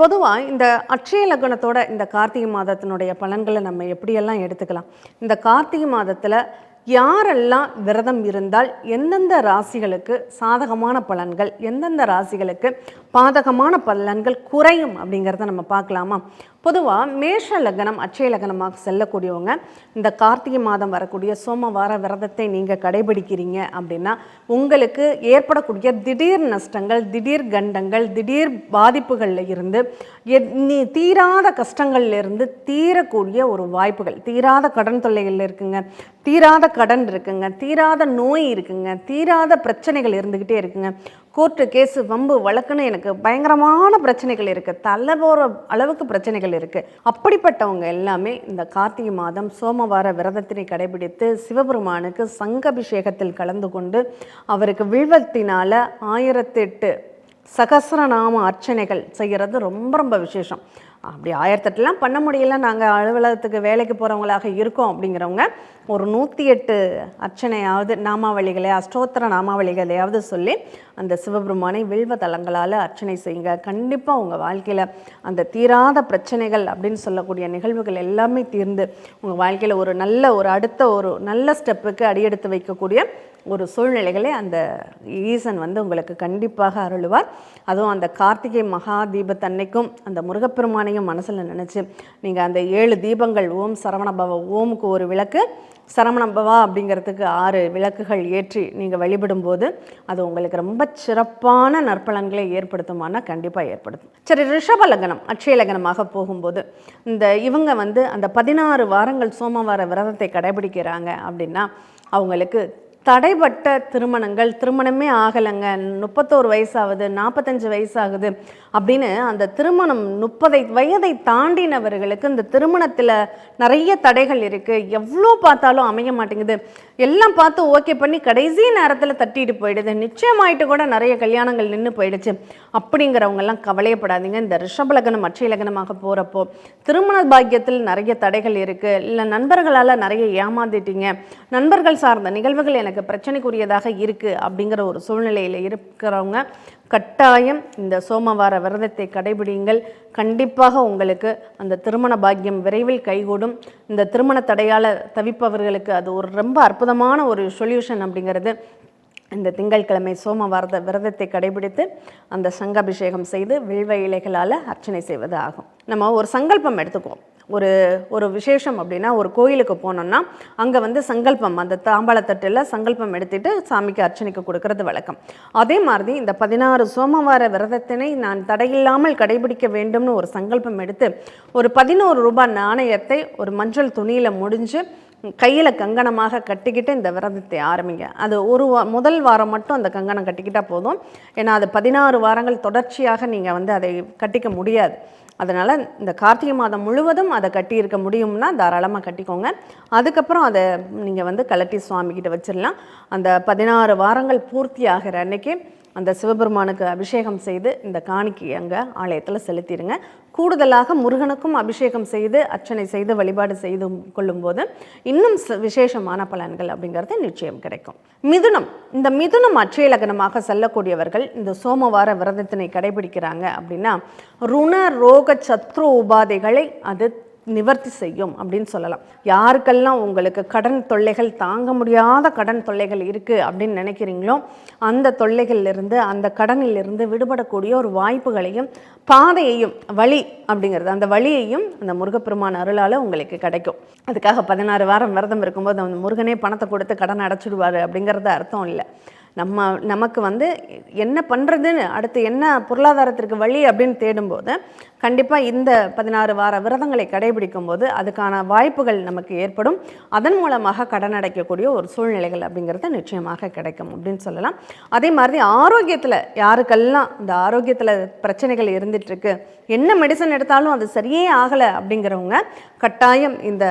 பொதுவாக இந்த அட்சய லக்னத்தோட இந்த கார்த்திகை மாதத்தினுடைய பலன்களை நம்ம எப்படியெல்லாம் எடுத்துக்கலாம்? இந்த கார்த்திகை மாதத்தில் யாரெல்லாம் விரதம் இருந்தால் எந்தெந்த ராசிகளுக்கு சாதகமான பலன்கள் எந்தெந்த ராசிகளுக்கு பாதகமான பலன்கள் குறையும் அப்படிங்கிறத நம்ம பார்க்கலாமா? பொதுவாக மேஷ லக்னம் அச்சய லக்னமாக செல்லக்கூடியவங்க இந்த கார்த்திகை மாதம் வரக்கூடிய சோமவார விரதத்தை நீங்கள் கடைபிடிக்கிறீங்க அப்படின்னா உங்களுக்கு ஏற்படக்கூடிய திடீர் நஷ்டங்கள் திடீர் கண்டங்கள் திடீர் பாதிப்புகளில் இருந்து நீ- தீராத கஷ்டங்கள்லேருந்து தீரக்கூடிய ஒரு வாய்ப்புகள் தீராத கடன் தொல்லைகள் இருக்குங்க தீராத கடன் இருக்குங்க தீராத நோய் இருக்குங்க தீராத பிரச்சனைகள் இருந்துக்கிட்டே இருக்குங்க. கோர்ட்டு கேஸு வம்பு வழக்குன்னு எனக்கு பயங்கரமான பிரச்சனைகள் இருக்குது தலை போகிற அளவுக்கு பிரச்சனைகள் இருக்குது அப்படிப்பட்டவங்க எல்லாமே இந்த கார்த்திகை மாதம் சோமவார விரதத்தினை கடைபிடித்து சிவபெருமானுக்கு சங்கபிஷேகத்தில் கலந்து கொண்டு அவருக்கு வில்வத்தினால் ஆயிரத்தெட்டு சகசரநாம அர்ச்சனைகள் செய்கிறது ரொம்ப ரொம்ப விசேஷம். அப்படி ஆயிரத்தெட்டுலாம் பண்ண முடியல. நாங்கள் அலுவலகத்துக்கு வேலைக்கு போகிறவங்களாக இருக்கோம் அப்படிங்கிறவங்க ஒரு நூற்றி எட்டு அர்ச்சனையாவது நாமாவளிகளை அஷ்டோத்திர நாமாவளிகளையாவது சொல்லி அந்த சிவபெருமானை வில்வ தலங்களால் அர்ச்சனை செய்யுங்க. கண்டிப்பாக உங்கள் வாழ்க்கையில் அந்த தீராத பிரச்சனைகள் அப்படின்னு சொல்லக்கூடிய நிகழ்வுகள் எல்லாமே தீர்ந்து உங்கள் வாழ்க்கையில் ஒரு நல்ல ஒரு அடுத்த ஒரு நல்ல ஸ்டெப்புக்கு அடியெடுத்து வைக்கக்கூடிய ஒரு சூழ்நிலைகளை அந்த ஈசன் வந்து உங்களுக்கு கண்டிப்பாக அருளுவார். அதுவும் அந்த கார்த்திகை மகா தீபத்தன்னைக்கும் அந்த முருகப்பெருமானையும் மனசில் நினச்சி நீங்கள் அந்த ஏழு தீபங்கள் ஓம் சரவணபவ ஓமுக்கு ஒரு விளக்கு சரமணம்பவா அப்படிங்கிறதுக்கு ஆறு விளக்குகள் ஏற்றி நீங்கள் வழிபடும்போது அது உங்களுக்கு ரொம்ப சிறப்பான நற்பலன்களை ஏற்படுத்துமானால் கண்டிப்பாக ஏற்படுத்தும். சரி ரிஷப லக்னம் அட்சய லக்னமாக போகும்போது இந்த இவங்க வந்து அந்த பதினாறு வாரங்கள் சோமவார விரதத்தை கடைபிடிக்கிறாங்க அப்படின்னா அவங்களுக்கு தடைப்பட்ட திருமணங்கள் திருமணமே ஆகலைங்க. முப்பத்தோரு வயசாகுது நாற்பத்தஞ்சு வயசாகுது அப்படின்னு அந்த திருமணம் முப்பதை வயதை தாண்டினவர்களுக்கு இந்த திருமணத்தில் நிறைய தடைகள் இருக்குது எவ்வளோ பார்த்தாலும் அமைய மாட்டேங்குது. எல்லாம் பார்த்து ஓகே பண்ணி கடைசி நேரத்தில் தட்டிட்டு போயிடுது. நிச்சயமாயிட்டு கூட நிறைய கல்யாணங்கள் நின்று போயிடுச்சு. அப்படிங்கிறவங்கெல்லாம் கவலையப்படாதீங்க. இந்த ரிஷபலகனம் அட்சய லக்னமாக போகிறப்போ திருமண பாக்கியத்தில் நிறைய தடைகள் இருக்குது இல்லை நண்பர்களால் நிறைய ஏமாந்துட்டீங்க நண்பர்கள் சார்ந்த நிகழ்வுகள் எனக்கு பிரச்சனைக்குரியதாக இருக்குது அப்படிங்கிற ஒரு சூழ்நிலையில் இருக்கிறவங்க கட்டாயம் இந்த சோமவார விரதத்தை கடைபிடிங்கள் கண்டிப்பாக உங்களுக்கு அந்த திருமண பாக்கியம் விரைவில் கைகூடும். இந்த திருமண தடையால் தவிப்பவர்களுக்கு அது ஒரு ரொம்ப அற்புதமான ஒரு சொல்யூஷன் அப்படிங்கிறது இந்த திங்கட்கிழமை சோமவாரத விரதத்தை கடைபிடித்து அந்த சங்க அபிஷேகம் செய்து வில்வ இலைகளால் அர்ச்சனை செய்வது ஆகும். நம்ம ஒரு சங்கல்பம் எடுத்துக்குவோம். ஒரு ஒரு விசேஷம் அப்படின்னா ஒரு கோயிலுக்கு போனோம்னா அங்கே வந்து சங்கல்பம் அந்த தாம்பாளத்தட்டில் சங்கல்பம் எடுத்துட்டு சாமிக்கு அர்ச்சனைக்கு கொடுக்கறது வழக்கம். அதே மாதிரி இந்த பதினாறு சோமவார விரதத்தினை நான் தடையில்லாமல் கடைபிடிக்க வேண்டும்னு ஒரு சங்கல்பம் எடுத்து ஒரு பதினோரு ரூபாய் நாணயத்தை ஒரு மஞ்சள் துணியில் முடிஞ்சு கையில் கங்கணமாக கட்டிக்கிட்டு இந்த விரதத்தை ஆரம்பிங்க. அது ஒரு வா முதல் வாரம் மட்டும் அந்த கங்கணம் கட்டிக்கிட்டால் போதும். ஏன்னா அது பதினாறு வாரங்கள் தொடர்ச்சியாக நீங்கள் வந்து அதை கட்டிக்க முடியாது. அதனால் இந்த கார்த்திகை மாதம் முழுவதும் அதை கட்டியிருக்க முடியும்னா தாராளமாக கட்டிக்கோங்க. அதுக்கப்புறம் அதை நீங்கள் வந்து கலட்டி சுவாமிகிட்ட வச்சிடலாம் அந்த பதினாறு வாரங்கள் பூர்த்தி ஆகிற அன்னைக்கு அந்த சிவபெருமானுக்கு அபிஷேகம் செய்து இந்த காணிக்கை அங்கே ஆலயத்தில் செலுத்திடுங்க கூடுதலாக முருகனுக்கும் அபிஷேகம் செய்து அர்ச்சனை செய்து வழிபாடு செய்து கொள்ளும்போது இன்னும் ச- விசேஷமான பலன்கள் அப்படிங்கிறது நிச்சயம் கிடைக்கும். மிதுனம். இந்த மிதுனம் அச்சய லக்னமாக செல்லக்கூடியவர்கள் இந்த சோமவார விரதத்தினை கடைபிடிக்கிறாங்க அப்படின்னா ருண ரோக சத்ரு உபாதைகளை அது நிவர்த்தி செய்யும் அப்படின்னு சொல்லலாம். யாருக்கெல்லாம் உங்களுக்கு கடன் தொல்லைகள் தாங்க முடியாத கடன் தொல்லைகள் இருக்குது அப்படின்னு நினைக்கிறீங்களோ அந்த தொல்லைகளிலிருந்து அந்த கடனிலிருந்து விடுபடக்கூடிய ஒரு வாய்ப்புகளையும் பாதையையும் வழி அப்படிங்கிறது அந்த வழியையும் அந்த முருகப்பெருமான் அருளால் உங்களுக்கு கிடைக்கும். அதுக்காக பதினாறு வாரம் விரதம் இருக்கும்போது அந்த முருகனே பணத்தை கொடுத்து கடன் அடைச்சிடுவார் அப்படிங்கிறது அர்த்தம் இல்லை. நம்ம நமக்கு வந்து என்ன பண்ணுறதுன்னு அடுத்து என்ன பொருளாதாரத்திற்கு வழி அப்படின்னு தேடும்போது கண்டிப்பாக இந்த பதினாறு வார விரதங்களை கடைபிடிக்கும் போது அதுக்கான வாய்ப்புகள் நமக்கு ஏற்படும். அதன் மூலமாக கடன் அடைக்கக்கூடிய ஒரு சூழ்நிலைகள் அப்படிங்கிறது நிச்சயமாக கிடைக்கும் அப்படின்னு சொல்லலாம். அதே மாதிரி ஆரோக்கியத்தில் யாருக்கெல்லாம் இந்த ஆரோக்கியத்தில் பிரச்சனைகள் இருந்துகிட்ருக்கு என்ன மெடிசன் எடுத்தாலும் அது சரியே ஆகலை அப்படிங்கிறவங்க கட்டாயம் இந்த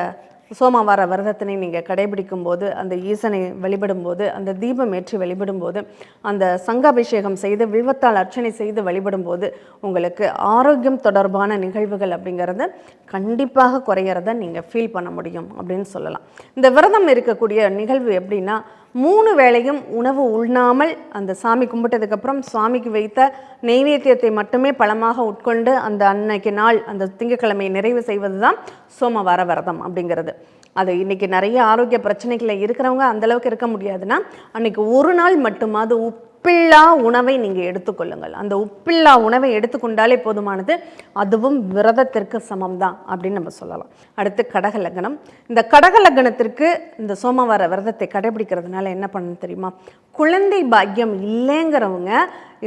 சோமவார விரதத்தினை நீங்கள் கடைபிடிக்கும் போது அந்த ஈசனை வழிபடும் போது அந்த தீபம் ஏற்றி வழிபடும் போது அந்த சங்காபிஷேகம் செய்து வில்வத்தால் அர்ச்சனை செய்து வழிபடும் போது உங்களுக்கு ஆரோக்கியம் தொடர்பான நிகழ்வுகள் அப்படிங்கிறது கண்டிப்பாக குறையிறத நீங்கள் ஃபீல் பண்ண முடியும் அப்படின்னு சொல்லலாம். இந்த விரதம் இருக்கக்கூடிய நிகழ்வு எப்படின்னா மூணு வேளையும் உணவு உண்ணாமல் அந்த சாமி கும்பிட்டதுக்கப்புறம் சுவாமிக்கு வைத்த நெய்வேத்தியத்தை மட்டுமே பழமாக உட்கொண்டு அந்த அன்னைக்கு நாள் அந்த திங்கட்கிழமையை நிறைவு செய்வது தான் சோமவார விரதம் அப்படிங்கிறது. அது இன்னைக்கு நிறைய ஆரோக்கிய பிரச்சனைகளில் இருக்கிறவங்க அந்த அளவுக்கு இருக்க முடியாதுன்னா அன்னைக்கு ஒரு நாள் மட்டுமாவது உப்பில்லா உணவை நீங்கள் எடுத்துக்கொள்ளுங்கள். அந்த உப்பில்லா உணவை எடுத்துக்கொண்டாலே போதுமானது அதுவும் விரதத்திற்கு சமம் தான் அப்படின்னு நம்ம சொல்லலாம். அடுத்து கடக லக்னம். இந்த கடக லக்னத்திற்கு இந்த சோமவார விரதத்தை கடைபிடிக்கிறதுனால என்ன பண்ணணும் தெரியுமா? குழந்தை பாக்கியம் இல்லைங்கிறவங்க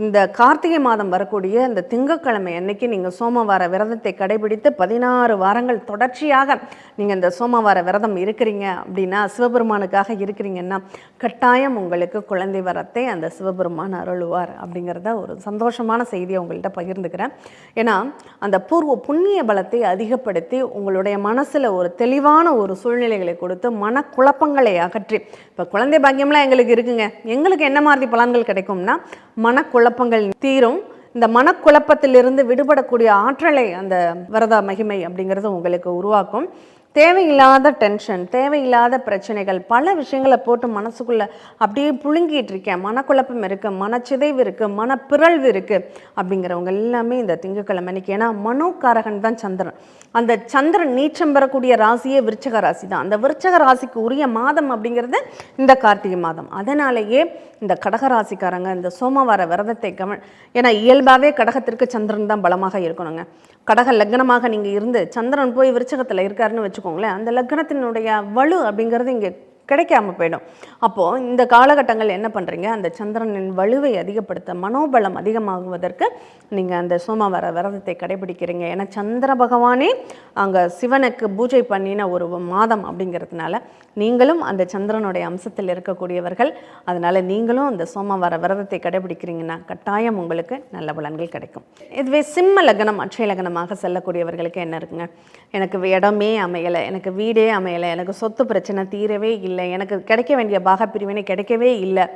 இந்த கார்த்திகை மாதம் வரக்கூடிய இந்த திங்கட்கிழமை அன்னைக்கு நீங்கள் சோமவார விரதத்தை கடைபிடித்து பதினாறு வாரங்கள் தொடர்ச்சியாக நீங்கள் இந்த சோமவார விரதம் இருக்கிறீங்க அப்படின்னா சிவபெருமானுக்காக இருக்கிறீங்கன்னா கட்டாயம் உங்களுக்கு குழந்தை வரத்தை அந்த சிவபெருமான் அருளுவார் அப்படிங்கிறத ஒரு சந்தோஷமான செய்தியை உங்கள்கிட்ட பகிர்ந்துக்கிறேன். ஏன்னா அந்த பூர்வ புண்ணிய பலத்தை அதிகப்படுத்தி உங்களுடைய மனசில் ஒரு தெளிவான ஒரு சூழ்நிலைகளை கொடுத்து மனக்குழப்பங்களை அகற்றி இப்போ குழந்தை பாக்கியம்லாம் எங்களுக்கு இருக்குங்க. எங்களுக்கு என்ன மாதிரி பலன்கள் கிடைக்கும்னா மனக்குழப்பங்கள் தீரும். இந்த மனக்குழப்பத்திலிருந்து விடுபடக்கூடிய ஆற்றலை அந்த வரதா மகிமை அப்படிங்கிறது உங்களுக்கு உருவாக்கும். தேவையில்லாத டென்ஷன் தேவையில்லாத பிரச்சனைகள் பல விஷயங்களை போட்டு மனசுக்குள்ளே அப்படியே புழுங்கிட்டு இருக்கேன். மனக்குழப்பம் இருக்குது மனச்சிதைவு இருக்குது மனப்பிறழ்வு இருக்குது அப்படிங்கிறவங்க எல்லாமே இந்த திங்கட்கிழமை அன்னைக்கு. ஏன்னா மனோகாரகன் தான் சந்திரன். அந்த சந்திரன் நீச்சம் பெறக்கூடிய ராசியே விருச்சக ராசி தான். அந்த விருச்சக ராசிக்கு உரிய மாதம் அப்படிங்கிறது இந்த கார்த்திகை மாதம். அதனாலேயே இந்த கடக ராசிக்காரங்க இந்த சோமவார விரதத்தை கவ ஏன்னா இயல்பாகவே கடகத்திற்கு சந்திரன் தான் பலமாக இருக்கணுங்க. கடக லக்னமாக நீங்கள் இருந்து சந்திரன் போய் விருச்சகத்தில் இருக்காருன்னு வச்சுக்கோங்களேன் அந்த லக்னத்தினுடைய வலு அப்படிங்கிறது இங்கே கிடைக்காம போயிடும். அப்போது இந்த காலகட்டங்கள் என்ன பண்ணுறீங்க அந்த சந்திரனின் வலுவை அதிகப்படுத்த மனோபலம் அதிகமாகுவதற்கு நீங்கள் அந்த சோமவார விரதத்தை கடைபிடிக்கிறீங்க. ஏன்னா சந்திர பகவானே அங்கே சிவனுக்கு பூஜை பண்ணின ஒரு மாதம் அப்படிங்கிறதுனால நீங்களும் அந்த சந்திரனுடைய அம்சத்தில் இருக்கக்கூடியவர்கள். அதனால் நீங்களும் அந்த சோமவார விரதத்தை கடைபிடிக்கிறீங்கன்னா கட்டாயம் உங்களுக்கு நல்ல பலன்கள் கிடைக்கும். இதுவே சிம்ம லக்னம் அட்சய லக்னமாக செல்லக்கூடியவர்களுக்கு என்ன இருக்குங்க? எனக்கு இடமே அமையலை எனக்கு வீடே அமையலை எனக்கு சொத்து பிரச்சனை தீரவே இல்லை எனக்கு கிடைக்க வேண்டிய பாகப்பிரிவினை கிடைக்கவே இல்லை.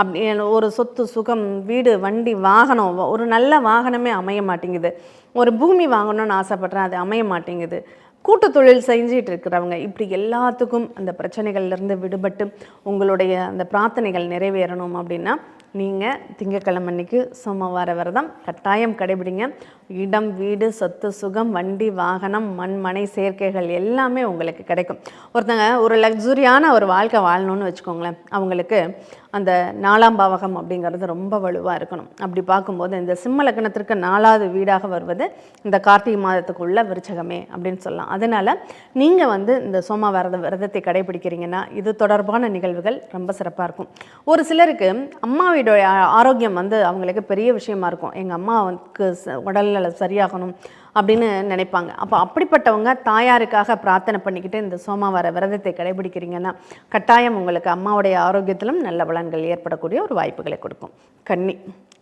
அப்படி ஒரு சொத்து சுகம் வீடு வண்டி வாகனம் ஒரு நல்ல வாகனமே அமைய மாட்டேங்குது. ஒரு பூமி வாங்கணும்னு ஆசைப்பட்றேன் அது அமைய மாட்டேங்குது. கூட்டு தொழில் செஞ்சிட்டு இருக்கிறவங்க இப்படி எல்லாத்துக்கும் அந்த பிரச்சனைகள்லேருந்து விடுபட்டு உங்களுடைய அந்த பிரார்த்தனைகள் நிறைவேறணும் அப்படின்னா நீங்கள் திங்கக்கிழமை அன்னைக்கு சோமவார விரதம் கட்டாயம் கடைபிடிங்க. இடம் வீடு சொத்து சுகம் வண்டி வாகனம் மண்மனை சேர்க்கைகள் எல்லாமே உங்களுக்கு கிடைக்கும். ஒருத்தங்க ஒரு லக்ஸுரியான ஒரு வாழ்க்கை வாழணும்னு வச்சுக்கோங்களேன். அவங்களுக்கு அந்த நாலாம் பாவகம் அப்படிங்கிறது ரொம்ப வலுவாக இருக்கணும். அப்படி பார்க்கும்போது இந்த சிம்ம லக்னத்திற்கு நாலாவது வீடாக வருவது இந்த கார்த்திகை மாதத்துக்குள்ள விருச்சகமே அப்படின்னு சொல்லலாம். அதனால் நீங்கள் வந்து இந்த சோமவார விரதத்தை கடைபிடிக்கிறீங்கன்னா இது தொடர்பான நிகழ்வுகள் ரொம்ப சிறப்பாக இருக்கும். ஒரு சிலருக்கு அம்மாவுடைய ஆரோக்கியம் வந்து அவங்களுக்கு பெரிய விஷயமா இருக்கும். எங்கள் அம்மாவுக்கு உடல் ச- சரியாகணும் அப்படின்னு நினைப்பாங்க. அப்போ அப்படிப்பட்டவங்க தாயாருக்காக பிரார்த்தனை பண்ணிக்கிட்டு இந்த சோமவார விரதத்தை கடைபிடிக்கிறீங்கன்னா கட்டாயம் உங்களுக்கு அம்மாவுடைய ஆரோக்கியத்திலும் நல்ல பலன்கள் ஏற்படக்கூடிய ஒரு வாய்ப்புகளை கொடுக்கும். கன்னி.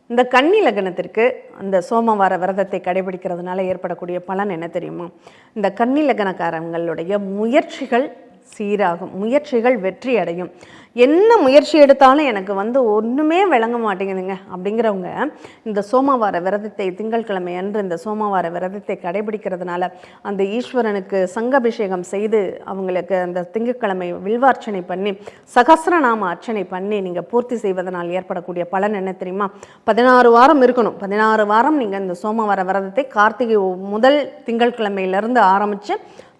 இந்த கன்னி லக்னத்திற்கு அந்த சோமவார விரதத்தை கடைபிடிக்கிறதுனால ஏற்படக்கூடிய பலன் என்ன தெரியுமா? இந்த கன்னி லக்னக்காரங்களுடைய முயற்சிகள் சீராகும். முயற்சிகள் வெற்றி அடையும். என்ன முயற்சி எடுத்தாலும் எனக்கு வந்து ஒன்றுமே விளங்க மாட்டேங்குதுங்க. அப்படிங்கிறவங்க இந்த சோமவார விரதத்தை திங்கட்கிழமை அன்று இந்த சோமவார விரதத்தை கடைபிடிக்கிறதுனால அந்த ஈஸ்வரனுக்கு சங்கபிஷேகம் செய்து அவங்களுக்கு அந்த திங்கட்கிழமை வில்வார்ச்சனை பண்ணி சகசிரநாம அர்ச்சனை பண்ணி நீங்கள் பூர்த்தி செய்வதனால் ஏற்படக்கூடிய பலன் என்ன தெரியுமா? பதினாறு வாரம் இருக்கணும். பதினாறு வாரம் நீங்கள் இந்த சோமவார விரதத்தை கார்த்திகை முதல் திங்கட்கிழமையிலிருந்து ஆரம்பித்து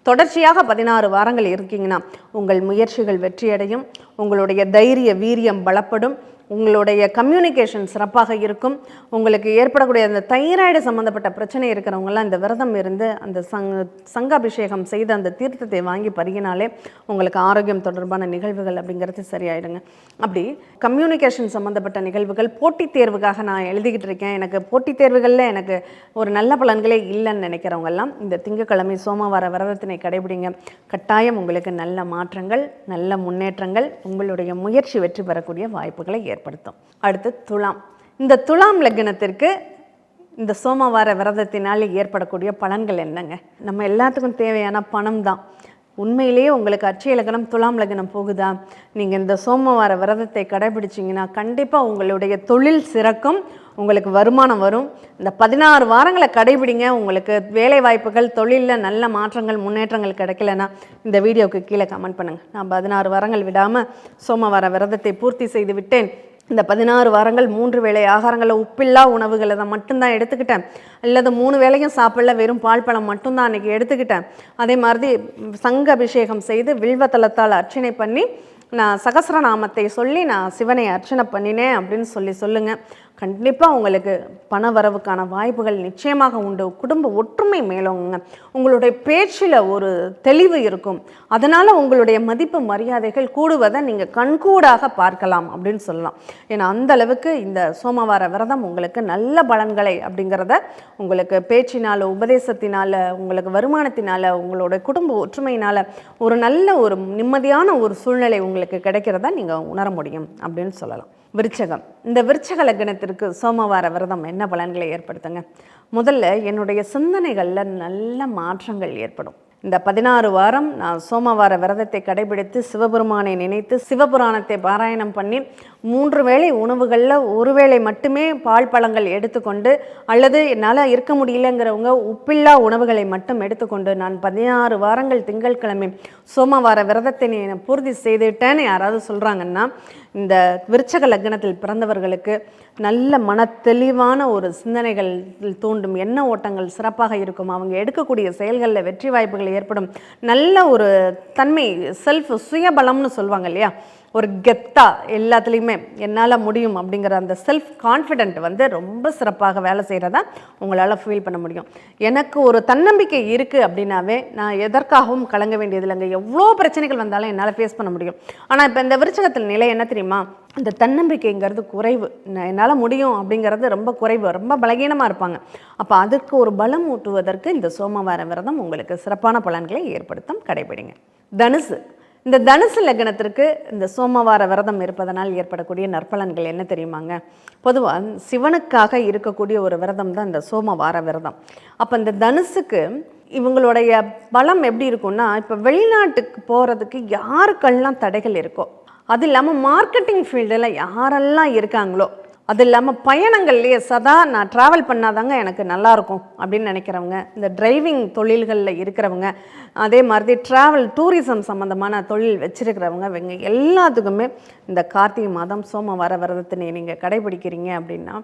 தொடர்ச்சியாக பதினாறு வாரங்கள் இருக்கீங்கன்னா உங்கள் முயற்சிகள் வெற்றியடையும் உங்களுடைய தைரிய வீரியம் பலப்படும். உங்களுடைய கம்யூனிகேஷன் சிறப்பாக இருக்கும். உங்களுக்கு ஏற்படக்கூடிய அந்த தைராய்டு சம்மந்தப்பட்ட பிரச்சனை இருக்கிறவங்கலாம் இந்த விரதம் இருந்து அந்த சங் சங்காபிஷேகம் செய்து அந்த தீர்த்தத்தை வாங்கி பருகினாலே உங்களுக்கு ஆரோக்கியம் தொடர்பான நிகழ்வுகள் அப்படிங்கிறது சரியாயிடுங்க. அப்படி கம்யூனிகேஷன் சம்மந்தப்பட்ட நிகழ்வுகள் போட்டித் தேர்வுக்காக நான் எழுதிக்கிட்டு இருக்கேன். எனக்கு போட்டித் தேர்வுகளில் எனக்கு ஒரு நல்ல பலன்களே இல்லைன்னு நினைக்கிறவங்கெல்லாம் இந்த திங்கட்கிழமை சோமவார விரதத்தினை கடைபிடிங்க. கட்டாயம் உங்களுக்கு நல்ல மாற்றங்கள் நல்ல முன்னேற்றங்கள் உங்களுடைய முயற்சி வெற்றி பெறக்கூடிய வாய்ப்புகளை ஏற்படுத்தும். அடுத்து துலாம். இந்த துலாம் லக்னத்திற்கு இந்த சோமவார விரதத்தினால் ஏற்படக்கூடிய பலன்கள் என்னங்க? நம்ம எல்லாத்துக்கும் தேவையான பணம் தான் உண்மையிலேயே உங்களுக்கு அச்சய லக்னம் துலாம் லக்னம் போகுதா? நீங்கள் இந்த சோமவார விரதத்தை கடைபிடிச்சிங்கன்னா கண்டிப்பாக உங்களுடைய தொழில் சிறக்கும் உங்களுக்கு வருமானம் வரும். இந்த பதினாறு வாரங்களை கடைபிடிங்க. உங்களுக்கு வேலை வாய்ப்புகள் தொழிலில் நல்ல மாற்றங்கள் முன்னேற்றங்கள் கிடைக்கலன்னா இந்த வீடியோவுக்கு கீழே கமெண்ட் பண்ணுங்கள் நான் பதினாறு வாரங்கள் விடாமல் சோமவார விரதத்தை பூர்த்தி செய்து விட்டேன். இந்த பதினாறு வாரங்கள் மூன்று வேளை ஆகாரங்களில் உப்பில்லா உணவுகளை தான் மட்டும்தான் எடுத்துக்கிட்டேன். அல்லது மூணு வேளையும் சாப்பிடல வெறும் பால் பழம் மட்டும்தான் அன்றைக்கி எடுத்துக்கிட்டேன். அதே மாதிரி சங்க அபிஷேகம் செய்து வில்வத்தலத்தால் அர்ச்சனை பண்ணி நான் சகசரநாமத்தை சொல்லி நான் சிவனை அர்ச்சனை பண்ணினேன் அப்படின்னு சொல்லி சொல்லுங்கள் கண்டிப்பாக உங்களுக்கு பண வரவுக்கான வாய்ப்புகள் நிச்சயமாக உண்டு. குடும்ப ஒற்றுமை மேலோங்க உங்களுடைய பேச்சில் ஒரு தெளிவு இருக்கும். அதனால் உங்களுடைய மதிப்பு மரியாதைகள் கூடுவதை நீங்கள் கண்கூடாக பார்க்கலாம் அப்படின்னு சொல்லலாம். ஏன்னா அந்த அளவுக்கு இந்த சோமவார விரதம் உங்களுக்கு நல்ல பலன்களை அப்படிங்கிறத உங்களுக்கு பேச்சினால் உபதேசத்தினால் உங்களுக்கு வருமானத்தினால் உங்களோட குடும்ப ஒற்றுமையினால் ஒரு நல்ல ஒரு நிம்மதியான ஒரு சூழ்நிலை உங்களுக்கு கிடைக்கிறதா நீங்கள் உணர முடியும் அப்படின்னு சொல்லலாம். விருச்சகம். இந்த விருச்சக லக்னத்திற்கு சோமவார விரதம் என்ன பலன்களை ஏற்படுத்துங்க? முதல்ல என்னுடைய சிந்தனைகளில் நல்ல மாற்றங்கள் ஏற்படும். இந்த பதினாறு வாரம் நான் சோமவார விரதத்தை கடைபிடித்து சிவபெருமானை நினைத்து சிவபுராணத்தை பாராயணம் பண்ணி மூன்று வேளை உணவுகளில் ஒரு வேளை மட்டுமே பால் பழங்கள் எடுத்துக்கொண்டு அல்லது என்னால் இருக்க முடியலங்கிறவங்க உப்பில்லா உணவுகளை மட்டும் எடுத்துக்கொண்டு நான் பதினாறு வாரங்கள் திங்கட்கிழமை சோமவார விரதத்தை நான் பூர்த்தி செய்துட்டேன்னு யாராவது சொல்கிறாங்கன்னா இந்த விருச்சக லக்னத்தில் பிறந்தவர்களுக்கு நல்ல மன தெளிவான ஒரு சிந்தனைகள் தூண்டும் எண்ண ஓட்டங்கள் சிறப்பாக இருக்கும். அவங்க எடுக்கக்கூடிய செயல்களில் வெற்றி வாய்ப்புகள் ஏற்படும். நல்ல ஒரு தன்மை செல்ஃப் சுயபலம்னு சொல்லுவாங்க இல்லையா? ஒரு கெத்தா எல்லாத்துலேயுமே என்னால் முடியும் அப்படிங்கிற அந்த செல்ஃப் கான்ஃபிடென்ட் வந்து ரொம்ப சிறப்பாக வேலை செய்கிறதா உங்களால் ஃபீல் பண்ண முடியும். எனக்கு ஒரு தன்னம்பிக்கை இருக்குது அப்படின்னாவே நான் எதற்காகவும் கலங்க வேண்டியது இல்லைங்க எவ்வளோ பிரச்சனைகள் வந்தாலும் என்னால் ஃபேஸ் பண்ண முடியும். ஆனால் இப்போ இந்த விருச்சகத்தில் நிலை என்ன தெரியுமா? இந்த தன்னம்பிக்கைங்கிறது குறைவு. என்னால் முடியும் அப்படிங்கிறது ரொம்ப குறைவு. ரொம்ப பலகீனமாக இருப்பாங்க. அப்போ அதுக்கு ஒரு பலம் ஊட்டுவதற்கு இந்த சோமவார விரதம் உங்களுக்கு சிறப்பான பலன்களை ஏற்படுத்தும். கடைபிடிங்க. தனுசு. இந்த தனுசு லக்னத்திற்கு இந்த சோமவார விரதம் இருப்பதனால் ஏற்படக்கூடிய நற்பலன்கள் என்ன தெரியுமாங்க? பொதுவாக சிவனுக்காக இருக்கக்கூடிய ஒரு விரதம் தான் இந்த சோமவார விரதம். அப்போ இந்த தனுசுக்கு இவங்களுடைய பலம் எப்படி இருக்கும்னா இப்போ வெளிநாட்டுக்கு போகிறதுக்கு யாருக்கெல்லாம் தடைகள் இருக்கோ அது இல்லாமல் மார்க்கெட்டிங் ஃபீல்டில் யாரெல்லாம் இருக்காங்களோ அது இல்லாமல் பயணங்கள்லேயே சதா நான் ட்ராவல் பண்ணாதாங்க எனக்கு நல்லாயிருக்கும் அப்படின்னு நினைக்கிறவங்க இந்த டிரைவிங் தொழில்களில் இருக்கிறவங்க அதே மாதிரி ட்ராவல் டூரிசம் சம்மந்தமான தொழில் வச்சுருக்கிறவங்க இவங்க எல்லாத்துக்குமே இந்த கார்த்திகை மாதம் சோமவார விரதத்தினை நீங்கள் கடைபிடிக்கிறீங்க அப்படின்னா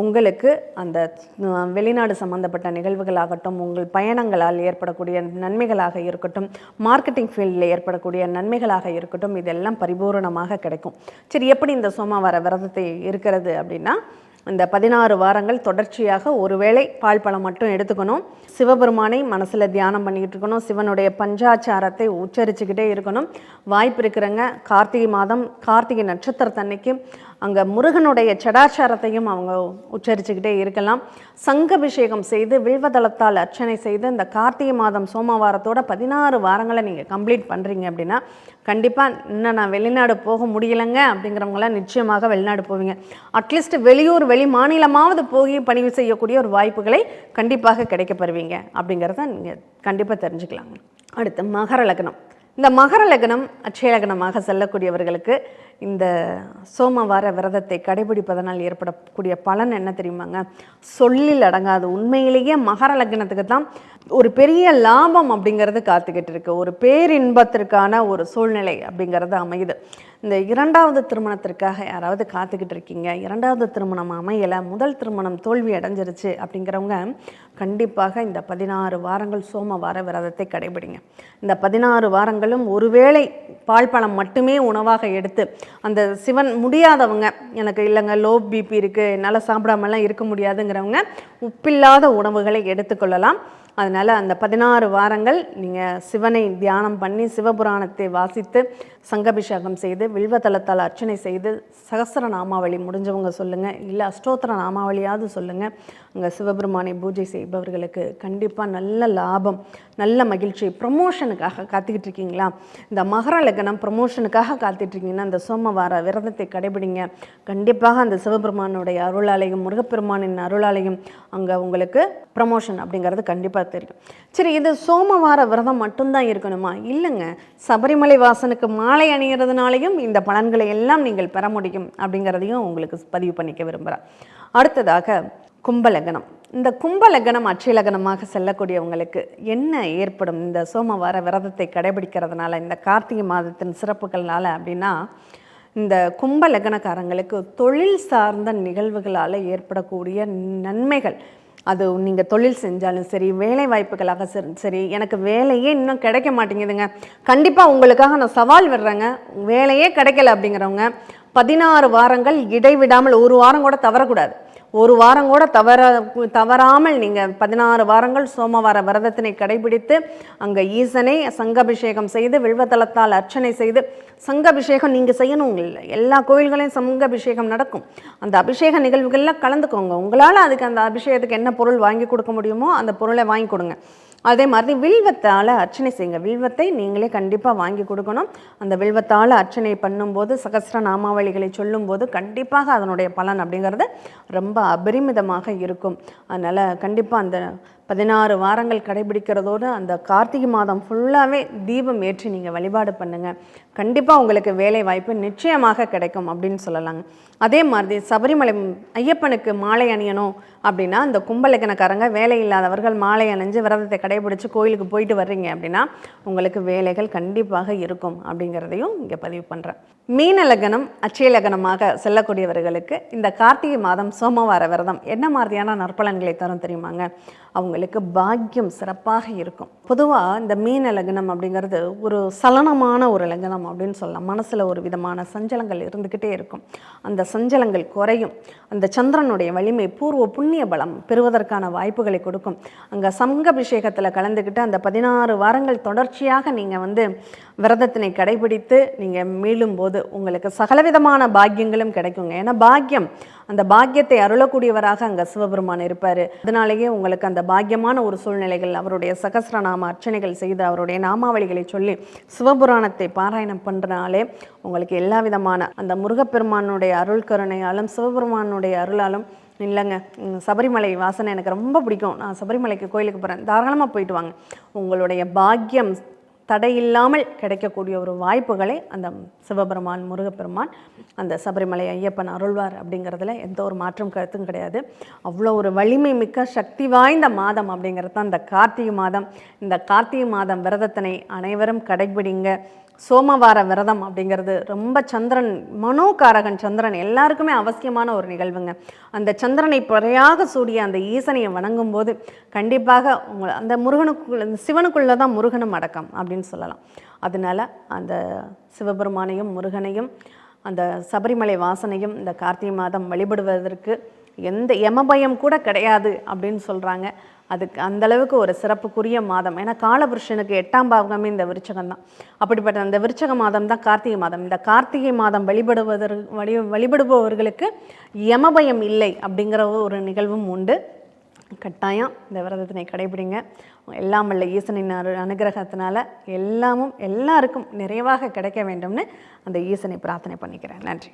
உங்களுக்கு அந்த வெளிநாடு சம்மந்தப்பட்ட நிகழ்வுகளாகட்டும் உங்கள் பயணங்களால் ஏற்படக்கூடிய நன்மைகளாக இருக்கட்டும் மார்க்கெட்டிங் ஃபீல்டில் ஏற்படக்கூடிய நன்மைகளாக இருக்கட்டும் இதெல்லாம் பரிபூரணமாக கிடைக்கும். சரி எப்படி இந்த சோமவார விரதத்தை இருக்கிறது அப்படின்னா இந்த பதினாறு வாரங்கள் தொடர்ச்சியாக ஒருவேளை பால் பழம் மட்டும் எடுத்துக்கணும். சிவபெருமானை மனசில் தியானம் பண்ணிக்கிட்டு இருக்கணும். சிவனுடைய பஞ்சாச்சாரத்தை உச்சரிச்சுக்கிட்டே இருக்கணும். வாய்ப்பு இருக்கிறங்க. கார்த்திகை மாதம் கார்த்திகை நட்சத்திரத்தன்னைக்கு அங்கே முருகனுடைய சடாச்சாரத்தையும் அவங்க உச்சரிச்சுக்கிட்டே இருக்கலாம். சங்கபிஷேகம் செய்து வில்வதளத்தால் அர்ச்சனை செய்து இந்த கார்த்திகை மாதம் சோமவாரத்தோட பதினாறு வாரங்களை நீங்கள் கம்ப்ளீட் பண்ணுறீங்க அப்படின்னா கண்டிப்பாக இன்னும் நான் வெளிநாடு போக முடியலைங்க அப்படிங்கிறவங்களாம் நிச்சயமாக வெளிநாடு போவீங்க. அட்லீஸ்ட் வெளியூர் வெளி மாநிலமாவது போய் பணிவு செய்யக்கூடிய ஒரு வாய்ப்புகளை கண்டிப்பாக கிடைக்கப்பெறுவீங்க அப்படிங்கிறத நீங்கள் கண்டிப்பாக தெரிஞ்சுக்கலாங்க. அடுத்து மகர லக்னம். இந்த மகர லக்னம் அட்சய லக்னமாக செல்லக்கூடியவர்களுக்கு இந்த சோமவார விரதத்தை கடைபிடிப்பதனால் ஏற்படக்கூடிய பலன் என்ன தெரியுமாங்க? சொல்லில் அடங்காது உண்மையிலேயே மகர லக்னத்துக்கு தான் ஒரு பெரிய லாபம் அப்படிங்கிறது காத்துக்கிட்டு இருக்கு. ஒரு பேரின்பத்திற்கான ஒரு சூழ்நிலை அப்படிங்கிறது அமையுது. இந்த இரண்டாவது திருமணத்திற்காக யாராவது காத்துக்கிட்டு இருக்கீங்க? இரண்டாவது திருமணம் அமையலை முதல் திருமணம் தோல்வி அடைஞ்சிருச்சு அப்படிங்கிறவங்க கண்டிப்பாக இந்த பதினாறு வாரங்கள் சோமவார விரதத்தை கடைபிடிங்க. இந்த பதினாறு வாரங்களும் ஒருவேளை பால் பழம் மட்டுமே உணவாக எடுத்து அந்த சிவன் முடியாதவங்க எனக்கு இல்லைங்க லோ பிபி இருக்குது என்னால் சாப்பிடாமலாம் இருக்க முடியாதுங்கிறவங்க உப்பில்லாத உணவுகளை எடுத்துக்கொள்ளலாம். அதனால் அந்த பதினாறு வாரங்கள் நீங்கள் சிவனை தியானம் பண்ணி சிவபுராணத்தை வாசித்து சங்கபிஷேகம் செய்து வில்வதளத்தால் அர்ச்சனை செய்து சகசர நாமாவளி முடிஞ்சவங்க சொல்லுங்கள் இல்லை அஷ்டோத்திர நாமாவளியாவது சொல்லுங்கள் அங்கே சிவபெருமானை பூஜை செய்பவர்களுக்கு கண்டிப்பாக நல்ல லாபம் நல்ல மகிழ்ச்சி ப்ரொமோஷனுக்காக காத்துக்கிட்டு இருக்கீங்களா? இந்த மகர லக்னம் ப்ரொமோஷனுக்காக காத்துட்ருக்கீங்கன்னா இந்த சோமவார விரதத்தை கடைபிடிங்க. கண்டிப்பாக அந்த சிவபெருமானுடைய அருளாலையும் முருகப்பெருமானின் அருளாலையும் அங்கே உங்களுக்கு ப்ரமோஷன் அப்படிங்கிறது கண்டிப்பாக தெரியும். சரி இது சோமவார விரதம் மட்டும்தான் இருக்கணுமா? இல்லைங்க. சபரிமலை வாசனுக்கு மாலை அணிகிறதுனாலையும் இந்த பலன்களை எல்லாம் நீங்கள் பெற முடியும் அப்படிங்கிறதையும் உங்களுக்கு பதிவு பண்ணிக்க விரும்புகிறேன் அடுத்ததாக கும்பலகனம். இந்த கும்பலகனம் அட்சய லக்னமாக செல்லக்கூடியவங்களுக்கு என்ன ஏற்படும்? இந்த சோமவார விரதத்தை கடைபிடிக்கிறதுனால இந்த கார்த்திகை மாதத்தின் சிறப்புகள்னால அப்படின்னா இந்த கும்ப லக்னக்காரங்களுக்கு தொழில் சார்ந்த நிகழ்வுகளால் ஏற்படக்கூடிய நன்மைகள் அது நீங்கள் தொழில் செஞ்சாலும் சரி வேலை வாய்ப்புகளாக சரி எனக்கு வேலையே இன்னும் கிடைக்க மாட்டேங்குதுங்க. கண்டிப்பாக உங்களுக்காக நான் சவால் விடுறேங்க. வேலையே கிடைக்கல அப்படிங்கிறவங்க பதினாறு வாரங்கள் இடைவிடாமல் ஒரு வாரம் கூட தவறக்கூடாது. ஒரு வாரம் கூட தவற தவறாமல் நீங்கள் பதினாறு வாரங்கள் சோமவார விரதத்தினை கடைபிடித்து அங்கே ஈசனை சங்கபிஷேகம் செய்து வில்வத்தலத்தால் அர்ச்சனை செய்து சங்கபிஷேகம் நீங்கள் செய்யணும் இல்லை. எல்லா கோயில்களையும் சங்கபிஷேகம் நடக்கும். அந்த அபிஷேக நிகழ்வுகளில் கலந்துக்கோங்க. உங்களால் அதுக்கு அந்த அபிஷேகத்துக்கு என்ன பொருள் வாங்கி கொடுக்க முடியுமோ அந்த பொருளை வாங்கி கொடுங்க. அதே மாதிரி வில்வத்தால் அர்ச்சனை செய்யுங்க. வில்வத்தை நீங்களே கண்டிப்பாக வாங்கி கொடுக்கணும். அந்த வில்வத்தால் அர்ச்சனை பண்ணும்போது சகசிர நாமாவளிகளை சொல்லும்போது கண்டிப்பாக அதனுடைய பலன் அப்படிங்கிறது ரொம்ப அபரிமிதமாக இருக்கும். அதனால் கண்டிப்பாக அந்த பதினாறு வாரங்கள் கடைபிடிக்கிறதோடு அந்த கார்த்திகை மாதம் ஃபுல்லாகவே தீபம் ஏற்றி நீங்கள் வழிபாடு பண்ணுங்கள் கண்டிப்பாக உங்களுக்கு வேலை வாய்ப்பு நிச்சயமாக கிடைக்கும் அப்படின்னு சொல்லலாங்க. அதே மாதிரி சபரிமலை ஐயப்பனுக்கு மாலை அணியணும் அப்படின்னா இந்த கும்பலக்கணக்காரங்க வேலை இல்லாதவர்கள் மாலை அணிஞ்சு விரதத்தை கடைபிடிச்சு கோயிலுக்கு போயிட்டு வர்றீங்க அப்படின்னா உங்களுக்கு வேலைகள் கண்டிப்பாக இருக்கும் அப்படிங்கிறதையும் இங்கே பதிவு பண்ணுறேன் மீன லக்னம் அச்சய லக்னமாக செல்லக்கூடியவர்களுக்கு இந்த கார்த்திகை மாதம் சோமவார விரதம் என்ன மாதிரியான நற்பலன்களை தரும் தெரியுமாங்க? அவங்க அவர்களுக்கு பாக்கியம் சிறப்பாக இருக்கும். பொதுவாக இந்த மீன லக்னம் அப்படிங்கிறது ஒரு சலனமான ஒரு லக்னம் அப்படின்னு சொல்லலாம். மனசில் ஒரு விதமான சஞ்சலங்கள் இருந்துக்கிட்டே இருக்கும். அந்த சஞ்சலங்கள் குறையும். அந்த சந்திரனுடைய வலிமை பூர்வ புண்ணிய பலம் பெறுவதற்கான வாய்ப்புகளை கொடுக்கும். அங்கே சங்கபிஷேகத்தில் கலந்துக்கிட்டு அந்த பதினாறு வாரங்கள் தொடர்ச்சியாக நீங்கள் வந்து விரதத்தினை கடைபிடித்து நீங்கள் மீளும் போது உங்களுக்கு சகலவிதமான பாக்கியங்களும் கிடைக்குங்க. ஏன்னா பாக்கியம் அந்த பாக்கியத்தை அருளக்கூடியவராக அங்கே சிவபெருமான் இருப்பார். அதனாலேயே உங்களுக்கு அந்த பாக்கியமான ஒரு சூழ்நிலைகள் அவருடைய சகசிரநாம அர்ச்சனைகள் செய்து அவருடைய நாமாவளிகளை சொல்லி சிவபுராணத்தை பாராயணம் பண்ணுறனாலே உங்களுக்கு எல்லா விதமான அந்த முருகப்பெருமானுடைய அருள் கருணையாலும் சிவபெருமானுடைய அருளாலும் இல்லைங்க சபரிமலை வாசனை எனக்கு ரொம்ப பிடிக்கும். நான் சபரிமலைக்கு கோயிலுக்கு போகிறேன் தாராளமாக போயிட்டு வாங்க. உங்களுடைய பாக்கியம் தடையில்லாமல் கிடைக்கக்கூடிய ஒரு வாய்ப்புகளை அந்த சிவபெருமான் முருகப்பெருமான் அந்த சபரிமலை ஐயப்பன் அருள்வார் அப்படிங்கிறதுல எந்த ஒரு மாற்றம் கருத்தும் கிடையாது. அவ்வளோ ஒரு வலிமை மிக்க சக்தி வாய்ந்த மாதம் அப்படிங்கிறது தான் இந்த கார்த்திகை மாதம். இந்த கார்த்திகை மாதம் விரதத்தினை அனைவரும் கடைபிடிங்க சோமவார விரதம் அப்படிங்கிறது ரொம்ப சந்திரன் மனோகாரகன் சந்திரன் எல்லாருக்குமே அவசியமான ஒரு நிகழ்வுங்க. அந்த சந்திரனை பிறையாக சூடிய அந்த ஈசனையை வணங்கும் போது கண்டிப்பாக உங்களை அந்த முருகனுக்குள்ள அந்த சிவனுக்குள்ளே தான் முருகனும் அடக்கம் அப்படின்னு சொல்லலாம். அதனால அந்த சிவபெருமானையும் முருகனையும் அந்த சபரிமலை வாசனையும் இந்த கார்த்திகை மாதம் வழிபடுவதற்கு எந்த எமபயம் கூட கிடையாது அப்படின்னு சொல்கிறாங்க அதுக்கு அந்த அளவுக்கு ஒரு சிறப்புக்குரிய மாதம். ஏன்னா காலபுருஷனுக்கு எட்டாம் பாவகமே இந்த விருச்சகம் தான். அப்படிப்பட்ட அந்த விருச்சக மாதம் தான் கார்த்திகை மாதம். இந்த கார்த்திகை மாதம் வழிபடுவதற்கு வழி வழிபடுபவர்களுக்கு எமபயம் இல்லை அப்படிங்கிற ஒரு நிகழ்வும் உண்டு. கட்டாயம் இந்த விரதத்தினை கடைபிடிங்க. எல்லாம் வல்ல ஈசனின் அரு அனுகிரகத்தினால எல்லாமும் எல்லாருக்கும் நிறைவாக கிடைக்க வேண்டும்னு அந்த ஈசனை பிரார்த்தனை பண்ணிக்கிறேன். நன்றி.